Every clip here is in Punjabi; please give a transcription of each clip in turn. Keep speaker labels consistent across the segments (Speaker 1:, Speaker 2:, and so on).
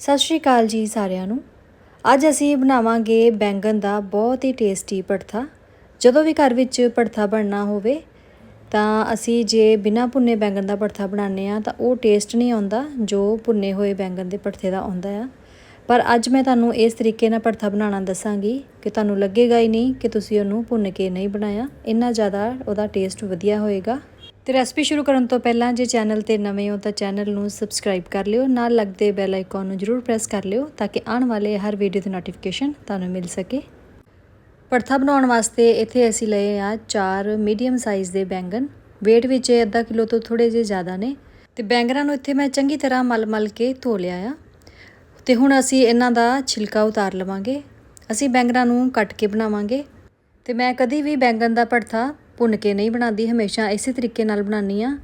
Speaker 1: ਸਤਿ ਸ਼੍ਰੀ ਅਕਾਲ ਜੀ ਸਾਰਿਆਂ ਨੂੰ। ਅੱਜ ਅਸੀਂ ਬਣਾਵਾਂਗੇ ਬੈਂਗਣ ਦਾ ਬਹੁਤ ਹੀ ਟੇਸਟੀ ਭੜਥਾ ਜਦੋਂ ਵੀ ਘਰ ਵਿੱਚ ਭੜਥਾ ਬਣਨਾ ਹੋਵੇ, ਤਾਂ ਅਸੀਂ ਜੇ ਬਿਨਾਂ ਭੁੰਨੇ ਬੈਂਗਣ ਦਾ ਭੜਥਾ ਬਣਾਉਂਦੇ ਆ ਤਾਂ ਉਹ ਟੇਸਟ ਨਹੀਂ ਆਉਂਦਾ ਜੋ ਭੁੰਨੇ ਹੋਏ ਬੈਂਗਣ ਦੇ ਭੜਥੇ ਦਾ ਆਉਂਦਾ ਆ। ਪਰ ਅੱਜ ਮੈਂ ਤੁਹਾਨੂੰ ਇਸ ਤਰੀਕੇ ਨਾਲ ਭੜਥਾ ਬਣਾਉਣਾ ਦੱਸਾਂਗੀ ਕਿ ਤੁਹਾਨੂੰ ਲੱਗੇਗਾ ਹੀ ਨਹੀਂ ਕਿ ਤੁਸੀਂ ਉਹਨੂੰ ਭੁੰਨ ਕੇ ਨਹੀਂ ਬਣਾਇਆ। ਇੰਨਾ ਜ਼ਿਆਦਾ ਉਹਦਾ ਟੇਸਟ ਵਧੀਆ ਹੋਏਗਾ। ਤੇ ਰੈਸਪੀ ਸ਼ੁਰੂ ਕਰਨ ਤੋਂ ਪਹਿਲਾਂ ਜੇ ਚੈਨਲ ਤੇ ਨਵੇਂ ਹੋ ਤਾਂ ਚੈਨਲ ਨੂੰ ਸਬਸਕ੍ਰਾਈਬ ਕਰ ਲਿਓ। ਨਾਲ ਲੱਗਦੇ ਬੈਲ ਆਈਕਨ ਨੂੰ ਜਰੂਰ ਪ੍ਰੈਸ ਕਰ ਲਿਓ ਤਾਂ ਕਿ ਆਉਣ ਵਾਲੇ ਹਰ ਵੀਡੀਓ ਦੀ ਨੋਟੀਫਿਕੇਸ਼ਨ ਤੁਹਾਨੂੰ ਮਿਲ ਸਕੇ। ਭੜਥਾ ਬਣਾਉਣ ਵਾਸਤੇ ਇੱਥੇ ਅਸੀਂ ਲਏ ਆ ਚਾਰ ਮੀਡੀਅਮ ਸਾਈਜ਼ ਦੇ ਬੈਂਗਣ। weight ਵਿੱਚ ਇਹ ਅੱਧਾ ਕਿਲੋ ਤੋਂ ਥੋੜੇ ਜਿਹੇ ਜ਼ਿਆਦਾ ਨੇ। ਤੇ ਬੈਂਗਣਾਂ ਨੂੰ ਇੱਥੇ ਮੈਂ ਚੰਗੀ ਤਰ੍ਹਾਂ ਮਲ-ਮਲ ਕੇ ਧੋ ਲਿਆ ਆ। ਤੇ ਹੁਣ ਅਸੀਂ ਇਹਨਾਂ ਦਾ ਛਿਲਕਾ ਉਤਾਰ ਲਵਾਂਗੇ। ਅਸੀਂ ਬੈਂਗਣਾਂ ਨੂੰ ਕੱਟ ਕੇ ਬਣਾਵਾਂਗੇ। ਤੇ ਮੈਂ ਕਦੀ ਵੀ ਬੈਂਗਣ ਦਾ ਭੜਥਾ ਭੁੰਨ ਕੇ ਨਹੀਂ ਬਣਾਉਂਦੀ, ਹਮੇਸ਼ਾ ਇਸੇ ਤਰੀਕੇ ਨਾਲ ਬਣਾਉਂਦੀ ਆ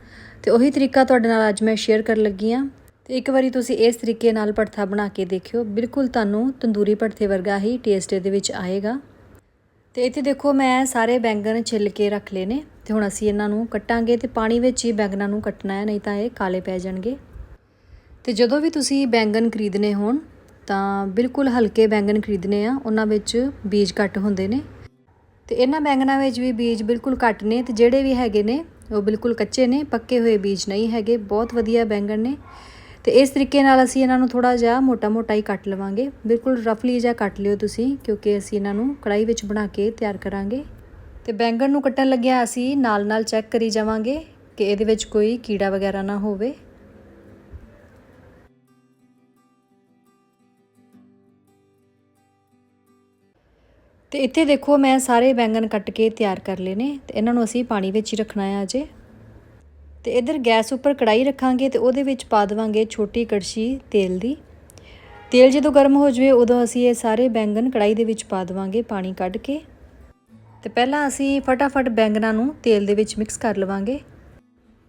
Speaker 1: ਤੇ ਉਹੀ ਤਰੀਕਾ ਤੁਹਾਡੇ ਨਾਲ ਅੱਜ ਮੈਂ ਸ਼ੇਅਰ ਕਰਨ ਲੱਗੀ ਆ ਤੇ ਇੱਕ ਵਾਰੀ ਤੁਸੀਂ ਇਸ ਤਰੀਕੇ ਨਾਲ ਭੜਥਾ ਬਣਾ ਕੇ ਦੇਖਿਓ। ਬਿਲਕੁਲ ਤੁਹਾਨੂੰ ਤੰਦੂਰੀ ਭੜਥੇ ਵਰਗਾ ਹੀ ਟੇਸਟ ਇਹਦੇ ਵਿੱਚ ਆਏਗਾ। ਤੇ ਇੱਥੇ ਦੇਖੋ ਮੈਂ ਸਾਰੇ ਬੈਂਗਣ ਛਿੱਲ ਕੇ ਰੱਖ ਲਏ ਨੇ। ਤੇ ਹੁਣ ਅਸੀਂ ਇਹਨਾਂ ਨੂੰ ਕੱਟਾਂਗੇ ਤੇ ਪਾਣੀ ਵਿੱਚ ਹੀ ਬੈਂਗਣਾਂ ਨੂੰ ਕੱਟਣਾ ਹੈ, ਨਹੀਂ ਤਾਂ ਇਹ ਕਾਲੇ ਪੈ ਜਾਣਗੇ। ਤੇ ਜਦੋਂ ਵੀ ਤੁਸੀਂ ਬੈਂਗਣ ਖਰੀਦਨੇ ਹੋਣ, ਤਾਂ ਬਿਲਕੁਲ ਹਲਕੇ ਬੈਂਗਣ ਖਰੀਦਨੇ ਆ। ਉਹਨਾਂ ਵਿੱਚ ਬੀਜ ਘੱਟ ਹੁੰਦੇ ਨੇ। ਤੇ ਇਹਨਾਂ ਬੈਂਗਣਾਂ ਵਿੱਚ ਵੀ ਬੀਜ ਬਿਲਕੁਲ ਘੱਟ ਨੇ ਤੇ ਜਿਹੜੇ ਵੀ ਹੈਗੇ ਨੇ, ਉਹ ਬਿਲਕੁਲ ਕੱਚੇ ਨੇ, ਪੱਕੇ ਹੋਏ ਬੀਜ ਨਹੀਂ ਹੈਗੇ, ਬਹੁਤ ਵਧੀਆ ਬੈਂਗਣ ਨੇ। ਤੇ ਇਸ ਤਰੀਕੇ ਨਾਲ ਅਸੀਂ ਇਹਨਾਂ ਨੂੰ ਥੋੜਾ ਜਿਹਾ ਮੋਟਾ-ਮੋਟਾ ਹੀ ਕੱਟ ਲਵਾਂਗੇ। ਬਿਲਕੁਲ ਰਫਲੀ ਜਿਹਾ ਕੱਟ ਲਿਓ ਤੁਸੀਂ, ਕਿਉਂਕਿ ਅਸੀਂ ਇਹਨਾਂ ਨੂੰ ਕੜਾਈ ਵਿੱਚ ਬਣਾ ਕੇ ਤਿਆਰ ਕਰਾਂਗੇ। ਤੇ ਬੈਂਗਣ ਨੂੰ ਕੱਟਣ ਲੱਗਿਆ ਅਸੀਂ ਨਾਲ-ਨਾਲ ਚੈੱਕ ਕਰੀ ਜਾਵਾਂਗੇ ਕਿ ਇਹਦੇ ਵਿੱਚ ਕੋਈ ਕੀੜਾ ਵਗੈਰਾ ਨਾ ਹੋਵੇ। ਤੇ ਇੱਥੇ ਦੇਖੋ ਮੈਂ ਸਾਰੇ ਬੈਂਗਣ ਕੱਟ ਕੇ ਤਿਆਰ ਕਰ ਲਏ ਨੇ ਤੇ ਇਹਨਾਂ ਨੂੰ ਅਸੀਂ ਪਾਣੀ ਵਿੱਚ ਹੀ ਰੱਖਣਾ ਹੈ ਅਜੇ। ਤੇ ਇਧਰ ਗੈਸ ਉੱਪਰ ਕੜਾਈ ਰੱਖਾਂਗੇ ਤੇ ਉਹਦੇ ਵਿੱਚ ਪਾ ਦੇਵਾਂਗੇ ਛੋਟੀ ਕੜਛੀ ਤੇਲ ਦੀ। ਤੇਲ ਜਦੋਂ ਗਰਮ ਹੋ ਜਾਵੇ ਉਦੋਂ ਅਸੀਂ ਇਹ ਸਾਰੇ ਬੈਂਗਣ ਕੜਾਈ ਦੇ ਵਿੱਚ ਪਾ ਦੇਵਾਂਗੇ ਪਾਣੀ ਕੱਢ ਕੇ। ਤੇ ਪਹਿਲਾਂ ਅਸੀਂ ਫਟਾਫਟ ਬੈਂਗਣਾਂ ਨੂੰ ਤੇਲ ਦੇ ਵਿੱਚ ਮਿਕਸ ਕਰ ਲਵਾਂਗੇ।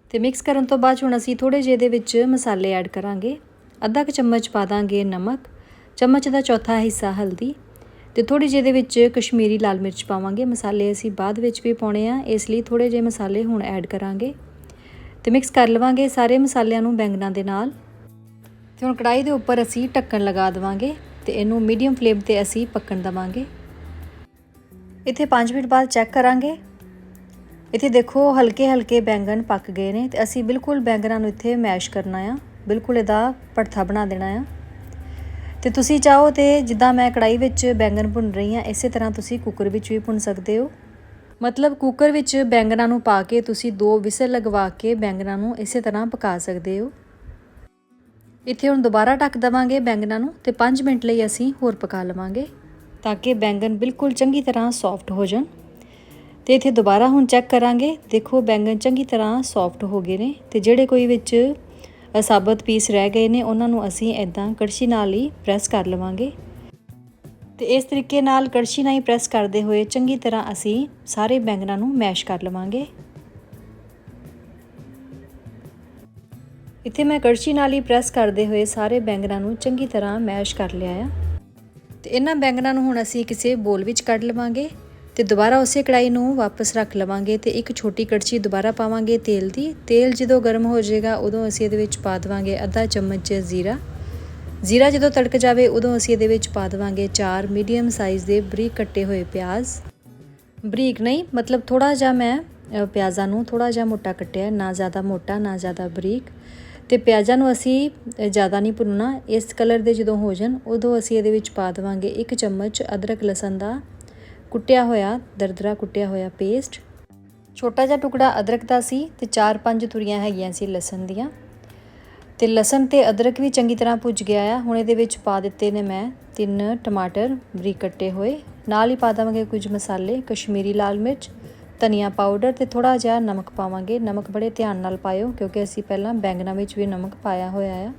Speaker 1: ਤੇ ਮਿਕਸ ਕਰਨ ਤੋਂ ਬਾਅਦ ਹੁਣ ਅਸੀਂ ਥੋੜੇ ਜਿਹੇ ਦੇ ਵਿੱਚ ਮਸਾਲੇ ਐਡ ਕਰਾਂਗੇ। ਅੱਧਾ ਕੁ ਚਮਚ ਪਾ ਦਾਂਗੇ ਨਮਕ। ਚਮਚ ਦਾ ਚੌਥਾ ਹਿੱਸਾ ਹਲਦੀ। ਤੇ ਥੋੜੀ ਜਿਹੀ ਦੇ ਵਿੱਚ ਕਸ਼ਮੀਰੀ ਲਾਲ ਮਿਰਚ ਪਾਵਾਂਗੇ। ਮਸਾਲੇ ਅਸੀਂ ਬਾਅਦ ਵਿੱਚ ਵੀ ਪਾਉਣੇ ਆ। ਇਸ ਲਈ ਥੋੜੇ ਜਿਹੇ ਮਸਾਲੇ ਹੁਣ ਐਡ ਕਰਾਂਗੇ ਤੇ ਮਿਕਸ ਕਰ ਲਵਾਂਗੇ ਸਾਰੇ ਮਸਾਲਿਆਂ ਨੂੰ ਬੈਂਗਣਾਂ ਦੇ ਨਾਲ। ਤੇ ਹੁਣ ਕੜਾਈ ਦੇ ਉੱਪਰ ਅਸੀਂ ਢੱਕਣ ਲਗਾ ਦੇਵਾਂਗੇ ਤੇ ਇਹਨੂੰ ਮੀਡੀਅਮ ਫਲੇਮ ਤੇ ਅਸੀਂ ਪੱਕਣ ਦਵਾਂਗੇ। ਇੱਥੇ 5 ਮਿੰਟ ਬਾਅਦ ਚੈੱਕ ਕਰਾਂਗੇ। ਇੱਥੇ ਦੇਖੋ ਹਲਕੇ ਹਲਕੇ ਬੈਂਗਣ ਪੱਕ ਗਏ ਨੇ ਤੇ ਅਸੀਂ ਬਿਲਕੁਲ ਬੈਂਗਣਾਂ ਨੂੰ ਇੱਥੇ ਮੈਸ਼ ਕਰਨਾ ਆ। ਬਿਲਕੁਲ ਇਹਦਾ ਪੜਥਾ ਬਣਾ ਦੇਣਾ ਆ। ਤੇ ਤੁਸੀਂ ਚਾਹੋ ਤੇ ਜਿੱਦਾਂ ਮੈਂ ਕੜਾਈ ਵਿੱਚ ਬੈਂਗਣ ਭੁੰਨ ਰਹੀ ਹਾਂ, ਇਸੇ ਤਰ੍ਹਾਂ ਤੁਸੀਂ ਕੁੱਕਰ ਵਿੱਚ ਵੀ ਭੁੰਨ ਸਕਦੇ ਹੋ। ਮਤਲਬ ਕੁੱਕਰ ਵਿੱਚ ਬੈਂਗਣਾਂ ਨੂੰ ਪਾ ਕੇ ਤੁਸੀਂ ਦੋ ਵਿਸਲ ਲਗਵਾ ਕੇ ਬੈਂਗਣਾਂ ਨੂੰ ਇਸੇ ਤਰ੍ਹਾਂ ਪਕਾ ਸਕਦੇ ਹੋ। ਇੱਥੇ ਹੁਣ ਦੁਬਾਰਾ ਢੱਕ ਦਵਾਂਗੇ ਬੈਂਗਣਾਂ ਨੂੰ ਤੇ 5 ਮਿੰਟ ਲਈ ਅਸੀਂ ਹੋਰ ਪਕਾ ਲਵਾਂਗੇ ਤਾਂ ਕਿ ਬੈਂਗਣ ਬਿਲਕੁਲ ਚੰਗੀ ਤਰ੍ਹਾਂ ਸੌਫਟ ਹੋ ਜਾਣ। ਤੇ ਇੱਥੇ ਦੁਬਾਰਾ ਹੁਣ ਚੈੱਕ ਕਰਾਂਗੇ, ਦੇਖੋ ਬੈਂਗਣ ਚੰਗੀ ਤਰ੍ਹਾਂ ਸੌਫਟ ਹੋ ਗਏ ਨੇ ਤੇ ਜਿਹੜੇ ਕੋਈ ਵਿੱਚ ਸਾਬਤ ਪੀਸ ਰਹਿ ਗਏ ਨੇ, ਉਹਨਾਂ ਨੂੰ ਅਸੀਂ ਐਦਾਂ ਕੜਛੀ ਨਾਲ ਹੀ ਪ੍ਰੈਸ ਕਰ ਲਵਾਂਗੇ। ਤੇ ਇਸ ਤਰੀਕੇ ਨਾਲ ਕੜਛੀ ਨਾਲ ਹੀ ਪ੍ਰੈਸ ਕਰਦੇ ਹੋਏ ਚੰਗੀ ਤਰ੍ਹਾਂ ਅਸੀਂ ਸਾਰੇ ਬੈਂਗਣਾ ਨੂੰ ਮੈਸ਼ ਕਰ ਲਵਾਂਗੇ। ਇੱਥੇ ਮੈਂ ਕੜਛੀ ਨਾਲ ਹੀ ਪ੍ਰੈਸ ਕਰਦੇ ਹੋਏ ਸਾਰੇ ਬੈਂਗਣਾ ਨੂੰ ਚੰਗੀ ਤਰ੍ਹਾਂ ਮੈਸ਼ ਕਰ ਲਿਆ ਆ। ਤੇ ਇਹਨਾਂ ਬੈਂਗਣਾ ਨੂੰ ਹੁਣ ਅਸੀਂ ਕਿਸੇ ਬੋਲ ਵਿੱਚ ਕੱਢ ਲਵਾਂਗੇ। ਤੇ ਦੁਬਾਰਾ ਉਸੇ ਕੜਾਈ ਨੂੰ ਵਾਪਸ ਰੱਖ ਲਵਾਂਗੇ ਤੇ ਇੱਕ ਛੋਟੀ ਕੜਛੀ ਦੁਬਾਰਾ ਪਾਵਾਂਗੇ ਤੇਲ ਦੀ। ਤੇਲ ਜਦੋਂ ਗਰਮ ਹੋ ਜਾਏਗਾ, ਉਦੋਂ ਅਸੀਂ ਇਹਦੇ ਵਿੱਚ ਪਾ ਦੇਵਾਂਗੇ ਅੱਧਾ ਚਮਚ ਜ਼ੀਰਾ। ਜ਼ੀਰਾ ਜਦੋਂ ਤੜਕ ਜਾਵੇ, ਉਦੋਂ ਅਸੀਂ ਇਹਦੇ ਵਿੱਚ ਪਾ ਦੇਵਾਂਗੇ ਚਾਰ ਮੀਡੀਅਮ ਸਾਈਜ਼ ਦੇ ਬਰੀਕ ਕੱਟੇ ਹੋਏ ਪਿਆਜ਼। ਬਰੀਕ ਨਹੀਂ, ਮਤਲਬ ਥੋੜਾ ਜਿਹਾ ਮੈਂ ਪਿਆਜ਼ਾਂ ਨੂੰ ਥੋੜਾ ਜਿਹਾ ਮੋਟਾ ਕੱਟਿਆ, ਨਾ ਜ਼ਿਆਦਾ ਮੋਟਾ, ਨਾ ਜ਼ਿਆਦਾ ਬਰੀਕ। ਤੇ ਪਿਆਜ਼ਾਂ ਨੂੰ ਅਸੀਂ ਜ਼ਿਆਦਾ ਨਹੀਂ ਭੁੰਨਣਾ। ਇਸ ਕਲਰ ਦੇ ਜਦੋਂ ਹੋ ਜਾਣ, ਉਦੋਂ ਅਸੀਂ ਇਹਦੇ ਵਿੱਚ ਪਾ ਦੇਵਾਂਗੇ ਇੱਕ ਚਮਚ ਅਦਰਕ ਲਸਣ ਦਾ ਕੁੱਟਿਆ ਹੋਇਆ, ਦਰਦਰਾ ਕੁੱਟਿਆ ਹੋਇਆ ਪੇਸਟ ਛੋਟਾ ਜਿਹਾ ਟੁਕੜਾ ਅਦਰਕ ਦਾ ਸੀ ਤੇ 4-5 ਤੁਰੀਆਂ ਹੈਗੀਆਂ ਸੀ ਲਸਣ ਦੀਆਂ। ਤੇ ਲਸਣ ਤੇ ਅਦਰਕ ਵੀ ਚੰਗੀ ਤਰ੍ਹਾਂ ਭੁੱਜ ਗਿਆ ਆ। ਹੁਣ ਇਹਦੇ ਵਿੱਚ ਪਾ ਦਿੱਤੇ ਨੇ ਮੈਂ ਤਿੰਨ ਟਮਾਟਰ ਬਰੀਕ ਕੱਟੇ ਹੋਏ। ਨਾਲ ਹੀ ਪਾ ਦਵਾਂਗੇ ਕੁਝ ਮਸਾਲੇ, ਕਸ਼ਮੀਰੀ ਲਾਲ ਮਿਰਚ, ਧਨੀਆ ਪਾਊਡਰ ਤੇ ਥੋੜਾ ਜਿਹਾ ਨਮਕ ਪਾਵਾਂਗੇ। ਨਮਕ ਬੜੇ ਧਿਆਨ ਨਾਲ ਪਾਇਓ ਕਿਉਂਕਿ ਅਸੀਂ ਪਹਿਲਾਂ ਬੈਂਗਣਾ ਵਿੱਚ ਵੀ ਨਮਕ ਪਾਇਆ ਹੋਇਆ ਆ।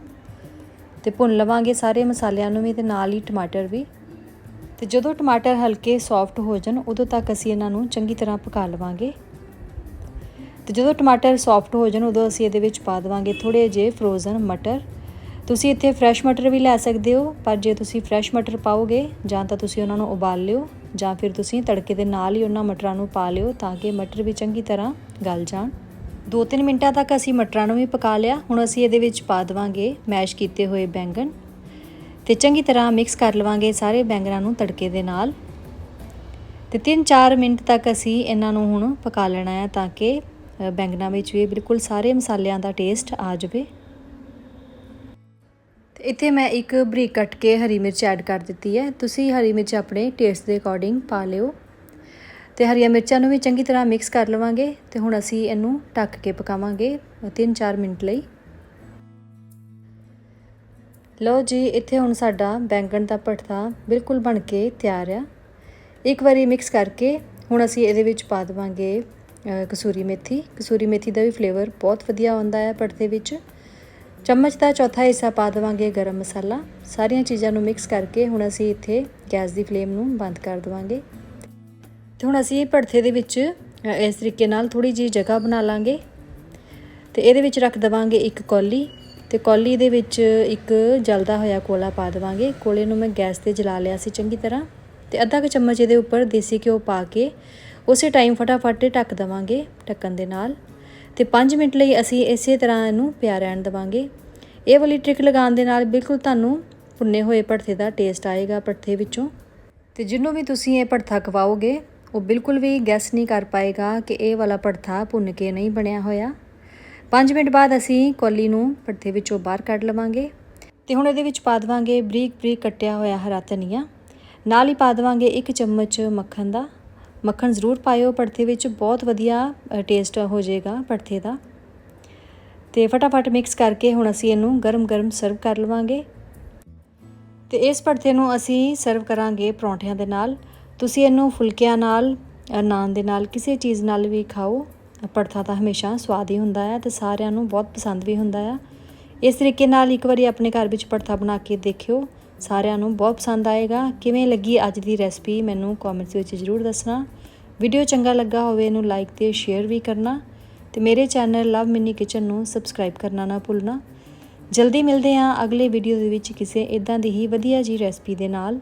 Speaker 1: ਤੇ ਭੁੰਨ ਲਵਾਂਗੇ ਸਾਰੇ ਮਸਾਲਿਆਂ ਨੂੰ ਵੀ ਤੇ ਨਾਲ ਹੀ ਟਮਾਟਰ ਵੀ। ਤੇ ਜਦੋਂ ਟਮਾਟਰ ਹਲਕੇ ਸੌਫਟ ਹੋ ਜਾਣ, ਉਦੋਂ ਤੱਕ ਅਸੀਂ ਇਹਨਾਂ ਨੂੰ ਚੰਗੀ ਤਰ੍ਹਾਂ ਪਕਾ ਲਵਾਂਗੇ। ਤੇ ਜਦੋਂ ਟਮਾਟਰ ਸੌਫਟ ਹੋ ਜਾਣ, ਉਦੋਂ ਅਸੀਂ ਇਹਦੇ ਵਿੱਚ ਪਾ ਦੇਵਾਂਗੇ ਥੋੜੇ ਜਿਹੇ ਫਰੋਜ਼ਨ ਮਟਰ। ਤੁਸੀਂ ਇੱਥੇ ਫਰੈਸ਼ ਮਟਰ ਵੀ ਲੈ ਸਕਦੇ ਹੋ, ਪਰ ਜੇ ਤੁਸੀਂ ਫਰੈਸ਼ ਮਟਰ ਪਾਓਗੇ, ਜਾਂ ਤਾਂ ਤੁਸੀਂ ਉਹਨਾਂ ਨੂੰ ਉਬਾਲ ਲਿਓ, ਜਾਂ ਫਿਰ ਤੁਸੀਂ ਤੜਕੇ ਦੇ ਨਾਲ ਹੀ ਉਹਨਾਂ ਮਟਰਾਂ ਨੂੰ ਪਾ ਲਿਓ ਤਾਂ ਕਿ ਮਟਰ ਵੀ ਚੰਗੀ ਤਰ੍ਹਾਂ ਗਲ ਜਾਣ। 2-3 ਮਿੰਟਾਂ ਤੱਕ ਅਸੀਂ ਮਟਰਾਂ ਨੂੰ ਵੀ ਪਕਾ ਲਿਆ, ਹੁਣ ਅਸੀਂ ਇਹਦੇ ਵਿੱਚ ਪਾ ਦੇਵਾਂਗੇ ਮੈਸ਼ ਕੀਤੇ ਹੋਏ ਬੈਂਗਣ। ਤੇ ਚੰਗੀ ਤਰ੍ਹਾਂ ਮਿਕਸ ਕਰ ਲਵਾਂਗੇ ਸਾਰੇ ਬੈਂਗਣਾਂ ਨੂੰ ਤੜਕੇ ਦੇ ਨਾਲ। ਤੇ 3-4 ਮਿੰਟ ਤੱਕ ਅਸੀਂ ਇਹਨਾਂ ਨੂੰ ਹੁਣ ਪਕਾ ਲੈਣਾ ਹੈ ਤਾਂ ਕਿ ਅ, ਵਿੱਚ ਵੀ ਬਿਲਕੁਲ ਸਾਰੇ ਮਸਾਲਿਆਂ ਦਾ ਟੇਸਟ ਆ ਜਾਵੇ। ਤੇ ਇੱਥੇ ਮੈਂ ਇੱਕ ਬਰੀਕ ਕੱਟ ਕੇ ਹਰੀ ਮਿਰਚ ਐਡ ਕਰ ਦਿੱਤੀ ਹੈ। ਤੁਸੀਂ ਹਰੀ ਮਿਰਚ ਆਪਣੇ ਟੇਸਟ ਦੇ ਅਕੋਰਡਿੰਗ ਪਾ ਲਿਓ। ਤੇ ਹਰੀਆਂ ਮਿਰਚਾਂ ਨੂੰ ਵੀ ਚੰਗੀ ਤਰ੍ਹਾਂ ਮਿਕਸ ਕਰ ਲਵਾਂਗੇ ਤੇ ਹੁਣ ਅਸੀਂ ਇਹਨੂੰ ਢੱਕ ਕੇ ਪਕਾਵਾਂਗੇ 3-4 ਮਿੰਟ ਲਈ। ਲਓ ਜੀ, ਇੱਥੇ ਹੁਣ ਸਾਡਾ ਬੈਂਗਣ ਦਾ ਭੜਥਾ ਬਿਲਕੁਲ ਬਣ ਕੇ ਤਿਆਰ ਆ। ਇੱਕ ਵਾਰੀ ਮਿਕਸ ਕਰਕੇ ਹੁਣ ਅਸੀਂ ਇਹਦੇ ਵਿੱਚ ਪਾ ਦੇਵਾਂਗੇ ਕਸੂਰੀ ਮੇਥੀ। ਕਸੂਰੀ ਮੇਥੀ ਦਾ ਵੀ ਫਲੇਵਰ ਬਹੁਤ ਵਧੀਆ ਆਉਂਦਾ ਹੈ ਭੜਥੇ ਵਿੱਚ। ਚਮਚ ਦਾ ਚੌਥਾ ਹਿੱਸਾ ਪਾ ਦੇਵਾਂਗੇ ਗਰਮ ਮਸਾਲਾ। ਸਾਰੀਆਂ ਚੀਜ਼ਾਂ ਨੂੰ ਮਿਕਸ ਕਰਕੇ ਹੁਣ ਅਸੀਂ ਇੱਥੇ ਗੈਸ ਦੀ ਫਲੇਮ ਨੂੰ ਬੰਦ ਕਰ ਦੇਵਾਂਗੇ। ਤੇ ਹੁਣ ਅਸੀਂ ਭੜਥੇ ਦੇ ਵਿੱਚ ਇਸ ਤਰੀਕੇ ਨਾਲ ਥੋੜੀ ਜਿਹੀ ਜਗ੍ਹਾ ਬਣਾ ਲਾਂਗੇ। ਤੇ ਇਹਦੇ ਵਿੱਚ ਰੱਖ ਦਵਾਂਗੇ ਇੱਕ ਕੌਲੀ। ਤੇ ਕੌਲੀ ਦੇ ਵਿੱਚ ਇੱਕ ਜਲਦਾ ਹੋਇਆ ਕੋਲਾ ਪਾ ਦਵਾਂਗੇ। ਕੋਲੇ ਨੂੰ ਮੈਂ ਗੈਸ ਤੇ ਜਲਾ ਲਿਆ ਸੀ ਚੰਗੀ ਤਰ੍ਹਾਂ ਤੇ ਅੱਧਾ ਕੁ ਚਮਚ ਇਹਦੇ ਉੱਪਰ ਦੇਸੀ ਘਿਓ ਪਾ ਕੇ ਉਸੇ ਟਾਈਮ ਫਟਾਫਟ ਢੱਕ ਦਵਾਂਗੇ ਢੱਕਣ ਦੇ ਨਾਲ ਤੇ 5 ਮਿੰਟ ਲਈ ਅਸੀਂ ਇਸੇ ਤਰ੍ਹਾਂ ਇਹਨੂੰ ਪਿਆ ਰਹਿਣ ਦਵਾਂਗੇ। ਇਹ ਵਾਲੀ ਟ੍ਰਿਕ ਲਗਾਉਣ ਦੇ ਨਾਲ ਬਿਲਕੁਲ ਤੁਹਾਨੂੰ ਭੁੰਨੇ ਹੋਏ ਭੜਥੇ ਦਾ ਟੇਸਟ ਆਏਗਾ ਭੜਥੇ ਵਿੱਚੋਂ। ਤੇ ਜਿਹਨੂੰ ਵੀ ਤੁਸੀਂ ਇਹ ਭੜਥਾ ਖਵਾਓਗੇ, ਉਹ ਬਿਲਕੁਲ ਵੀ ਗੈਸ ਨਹੀਂ ਕਰ ਪਾਏਗਾ ਕਿ ਇਹ ਵਾਲਾ ਭੜਥਾ ਭੁੰਨ ਕੇ ਨਹੀਂ ਬਣਿਆ ਹੋਇਆ। 5 ਮਿੰਟ ਬਾਅਦ ਅਸੀਂ ਕੌਲੀ ਨੂੰ ਭੜਥੇ ਵਿੱਚੋਂ ਬਾਹਰ ਕੱਢ ਲਵਾਂਗੇ ਤੇ ਹੁਣ ਇਹਦੇ ਵਿੱਚ ਪਾ ਦੇਵਾਂਗੇ ਬਰੀਕ ਬਰੀਕ ਕੱਟਿਆ ਹੋਇਆ ਹਰਾ ਧਨੀਆ। ਨਾਲ ਹੀ ਪਾ ਦੇਵਾਂਗੇ ਇੱਕ ਚਮਚ ਮੱਖਣ ਦਾ। ਮੱਖਣ ਜ਼ਰੂਰ ਪਾਇਓ ਭੜਥੇ ਵਿੱਚ ਬਹੁਤ ਵਧੀਆ ਟੇਸਟ ਹੋ ਜਾਏਗਾ ਭੜਥੇ ਦਾ। ਤੇ ਫਟਾਫਟ ਮਿਕਸ ਕਰਕੇ ਹੁਣ ਅਸੀਂ ਇਹਨੂੰ ਗਰਮ-ਗਰਮ ਸਰਵ ਕਰ ਲਵਾਂਗੇ। ਤੇ ਇਸ ਭੜਥੇ ਨੂੰ ਅਸੀਂ ਸਰਵ ਕਰਾਂਗੇ ਪਰੌਂਠਿਆਂ ਦੇ ਨਾਲ। ਤੁਸੀਂ ਇਹਨੂੰ ਫੁਲਕਿਆਂ ਨਾਲ ਨਾਨ ਦੇ ਨਾਲ, ਕਿਸੇ ਚੀਜ਼ ਨਾਲ ਵੀ ਖਾਓ। ਭੜਥਾ ਤਾਂ ਹਮੇਸ਼ਾ ਸਵਾਦ ਹੀ ਹੁੰਦਾ ਹੈ ਤੇ ਸਾਰਿਆਂ ਨੂੰ ਬਹੁਤ ਪਸੰਦ ਵੀ ਹੁੰਦਾ ਆ। ਇਸ ਤਰੀਕੇ ਨਾਲ ਇੱਕ ਵਾਰੀ ਆਪਣੇ ਘਰ ਵਿੱਚ ਭੜਥਾ ਬਣਾ ਕੇ ਦੇਖਿਓ, ਸਾਰਿਆਂ ਨੂੰ ਬਹੁਤ ਪਸੰਦ ਆਏਗਾ। ਕਿਵੇਂ ਲੱਗੀ ਅੱਜ ਦੀ ਰੈਸਪੀ ਮੈਨੂੰ ਕਮੈਂਟਸ ਵਿੱਚ ਜ਼ਰੂਰ ਦੱਸਣਾ। ਵੀਡੀਓ ਚੰਗਾ ਲੱਗਾ ਹੋਵੇ ਇਹਨੂੰ ਲਾਈਕ ਤੇ ਸ਼ੇਅਰ ਵੀ ਕਰਨਾ ਤੇ ਮੇਰੇ ਚੈਨਲ ਲਵ ਮਿੰਨੀ ਕਿਚਨ ਨੂੰ ਸਬਸਕ੍ਰਾਈਬ ਕਰਨਾ ਨਾ ਭੁੱਲਣਾ। ਜਲਦੀ ਮਿਲਦੇ ਹਾਂ ਅਗਲੇ ਵੀਡੀਓ ਦੇ ਵਿੱਚ ਕਿਸੇ ਇਦਾਂ ਦੀ ਹੀ ਵਧੀਆ ਜੀ ਰੈਸਪੀ ਦੇ ਨਾਲ।